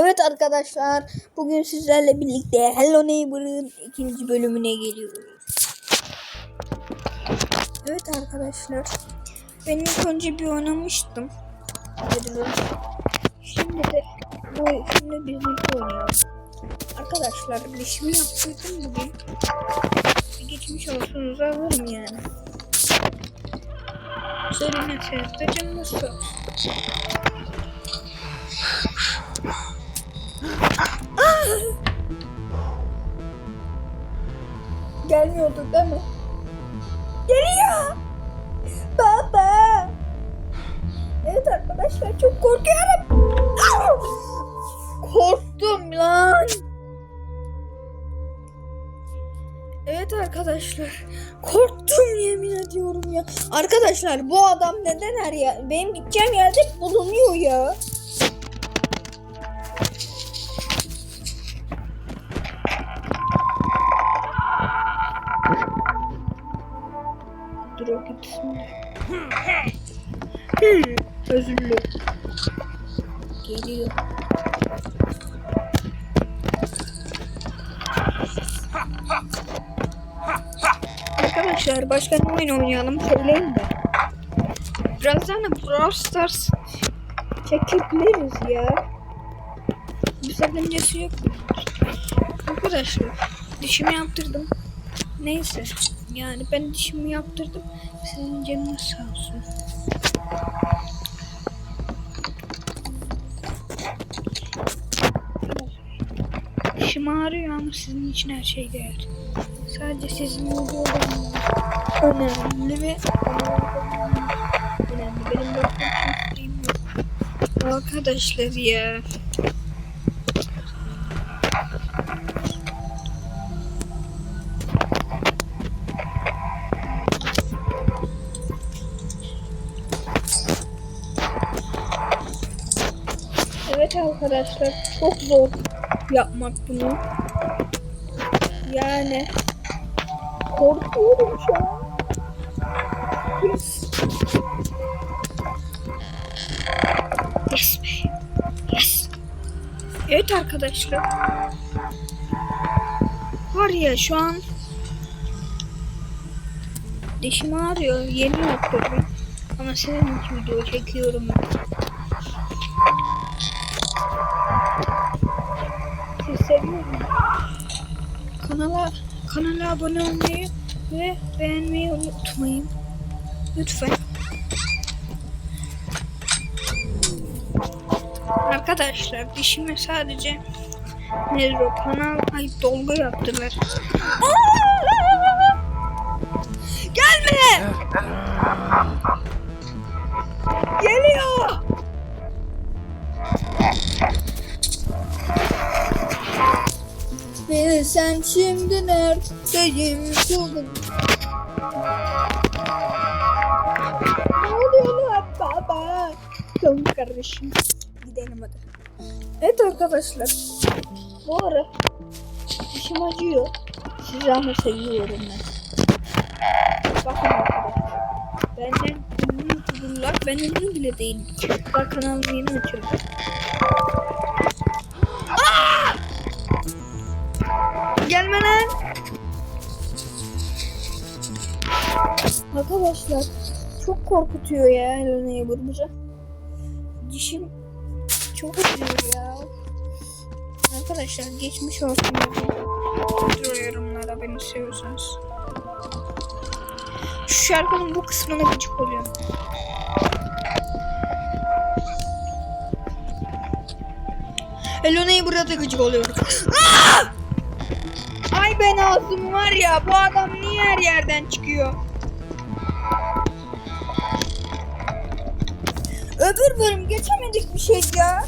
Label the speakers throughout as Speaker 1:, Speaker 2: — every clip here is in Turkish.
Speaker 1: Evet arkadaşlar bugün sizlerle birlikte Hello Neighbor'ın ikinci bölümüne geliyoruz. Evet arkadaşlar ben ilk önce bir oynamıştım. Şimdi de bu şimdi birlikte oynayalım. Arkadaşlar dişimi yaptırdım bugün. Bir geçmiş olsunuzu alırım yani. Söylemeseniz de canınız sağ olsun. Gelmiyordu değil mi? Geliyor. Baba. Evet arkadaşlar çok korkuyorum. Korktum lan. Evet arkadaşlar korktum yemin ediyorum ya. Arkadaşlar bu adam neden her yer benim gideceğim yerde bulunuyor ya. Dur o gitsin. Hmm, özür dilerim. Geliyor. Arkadaşlar başka ne oyun oynayalım söyleyin de. Birazdan da Brawl Stars çekebiliriz ya. Bir sakıncası yok. Arkadaşlar dişimi yaptırdım. Neyse yani ben dişimi yaptırdım. Sizin canınız sağ olsun. Dişim ağrıyor ama sizin için her şey değer. Sadece sizin videolarınız önemli ve önemli. Benim de. Arkadaşlar ya. Arkadaşlar çok zor yapmak bunu. Yani korkuyorum şu an. Yes. Yes. Yes. Evet arkadaşlar. Var ya şu an dişim ağrıyor. Yeni yaptırdım. Ama senin için video çekiyorum. Kanala, kanala abone olmayı ve beğenmeyi unutmayın. Lütfen. Arkadaşlar dişime sadece Nezro kanal ay dolgu yaptılar. Gelme! Geliyor! Sen şimdi neredeyim buldum. Ne oluyor baba? Tamam kardeşim. Gidelim hadi. Evet arkadaşlar. Bu ara dişim acıyor. Sizi ama seviyorum ben. Bakın arkadaşlar. Benden ünlü youtuberlar. Ben ünlü bile değilim. Daha kanalımı yeni açıyorum. Gelme lan. Arkadaşlar çok korkutuyor ya Hello Neighbor bize. Dişim çok acıyor ya. Arkadaşlar geçmiş olsun. Dur yorumlara beni seviyorsanız. Şu şarkının bu kısmına gıcık oluyor. Hello Neighbor'a da gıcık oluyorum. Ben ağzım var ya bu adam niye her yerden çıkıyor? Öbür bölüm geçemedik bir şey ya.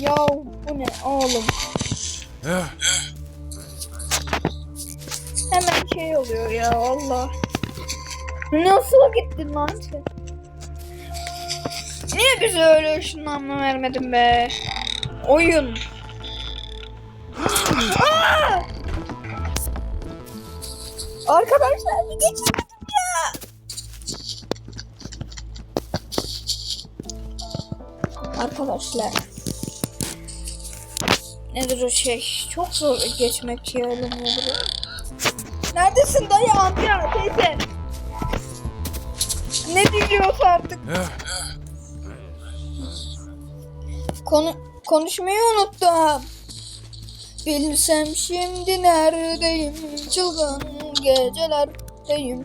Speaker 1: Ya bu ne oğlum? Hemen şey oluyor ya Allah. Nasıl gittin lan sen? Niye bize öyle ışınlanma vermedin be? Oyun. Arkadaşlar bir geçemedim ya. Arkadaşlar. Nedir o şey? Çok zor geçmek ya nedir o? Neredesin dayı amca teyze? Ne diliyorsa artık. Konu konuşmayı unuttum. Bilsem şimdi neredeyim? Çılgın gecelerdeyim.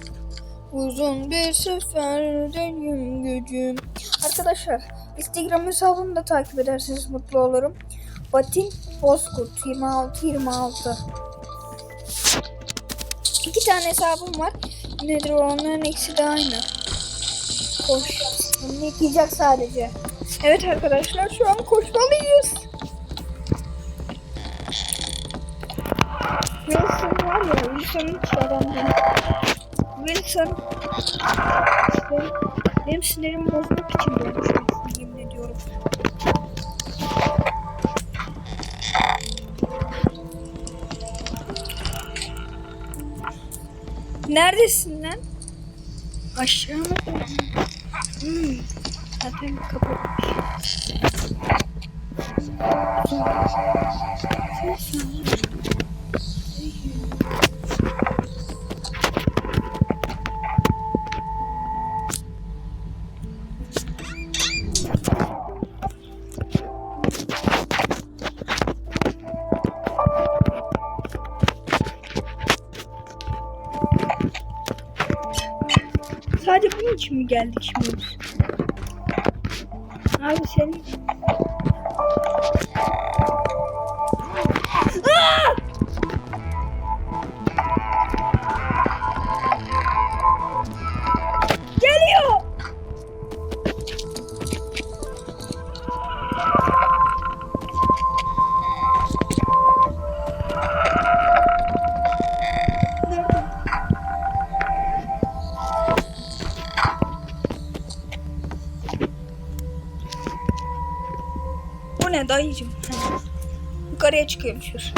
Speaker 1: Uzun bir seferdeyim gücüm. Arkadaşlar Instagram hesabımı da takip ederseniz mutlu olurum. Batin Bozkurt 26 26 İki tane hesabım var. Nedir onların ikisi de aynı. Koş. Bunu yıkayacak sadece Evet arkadaşlar şu an koşmalıyız Wilson var ya, Wilson hiç adam değil. Wilson benim, benim sinirimi bozmak için böyle şey yemin ediyorum. Neredesin lan? Aşağı mı? Hmm. Zaten kapatmış. Sadece bunun için mi geldik şimdi biz? Abi ne dayıcım? Yukarıya çıkıyormuşuz.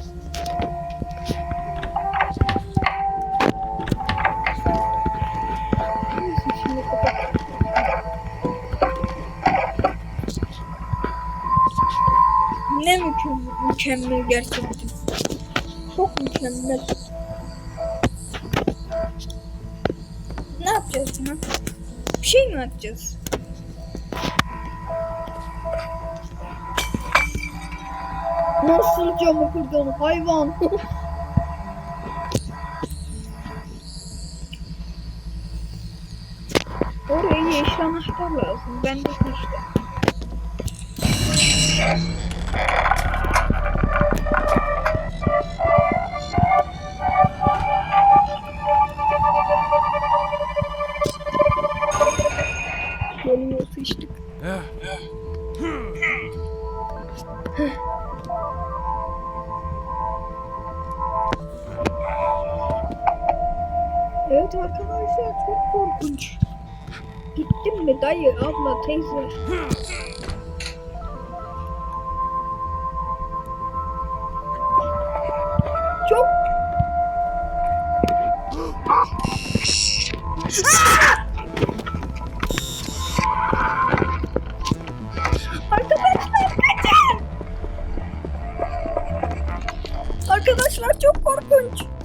Speaker 1: Ne mükemmel, mükemmel gerçekten. Çok mükemmel. Ne yapacağız buna? Bir şey mi atacağız? Nasıl camı kırdın hayvan? Oraya yeşil anahtar lazım. Ben de işte. Evet arkadaşlar çok korkunç. Gittin mi dayı, abla, teyze? Çok... Arkadaşlar kaçın! Arkadaşlar çok korkunç.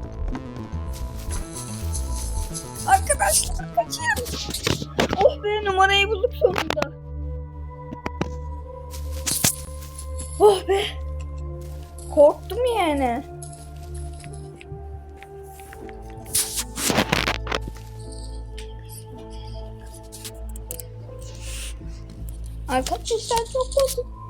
Speaker 1: Be numarayı bulduk sonunda. Oh be. Korktum yani. Arkadaşlar çok korktum.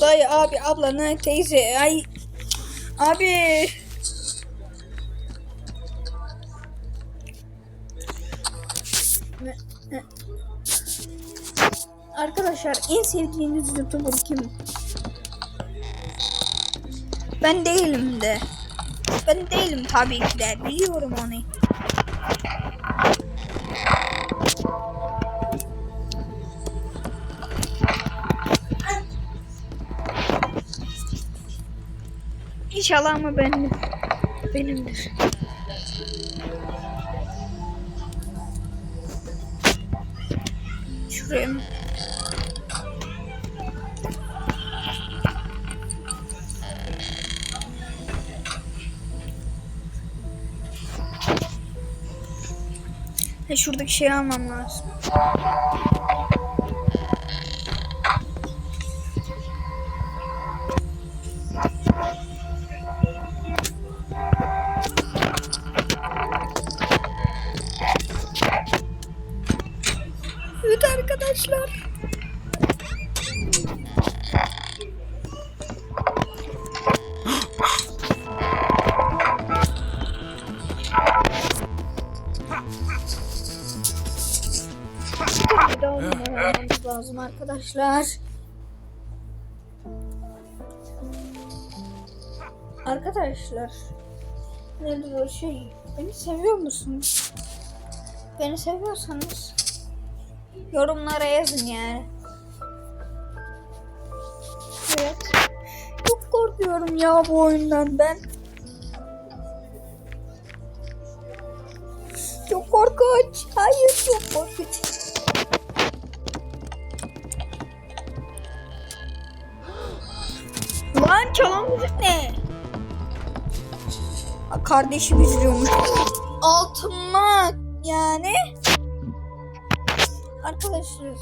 Speaker 1: Dayı abi abla ne teyze ay abi Arkadaşlar en sevdiğiniz YouTuber kim? Ben değilim de. Ben değilim tabii ki de. Biliyorum onu. İnşallah ama benim benimdir. Şuraya mı? Şuradaki şeyi almam lazım. Bir daha oynamamamız lazım arkadaşlar. Arkadaşlar. Nedir o şey? Beni seviyor musunuz? Beni seviyorsanız yorumlara yazın yani. Evet. Çok korkuyorum ya bu oyundan ben. Çok korkunç. Hayır çok korkunç. Lan çalan müzik ne? Ha, Kardeşim üzülüyormuş. Altınlar yani. Arkadaşlar.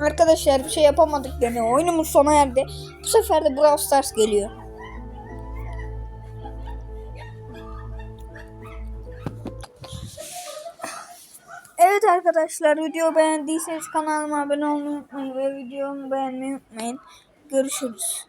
Speaker 1: Arkadaşlar bir şey yapamadık yani. Oyunumuz sona erdi. Bu sefer de Brawl Stars geliyor. Evet arkadaşlar video beğendiyseniz kanalıma abone olmayı unutmayın ve videomu beğenmeyi unutmayın. Görüşürüz.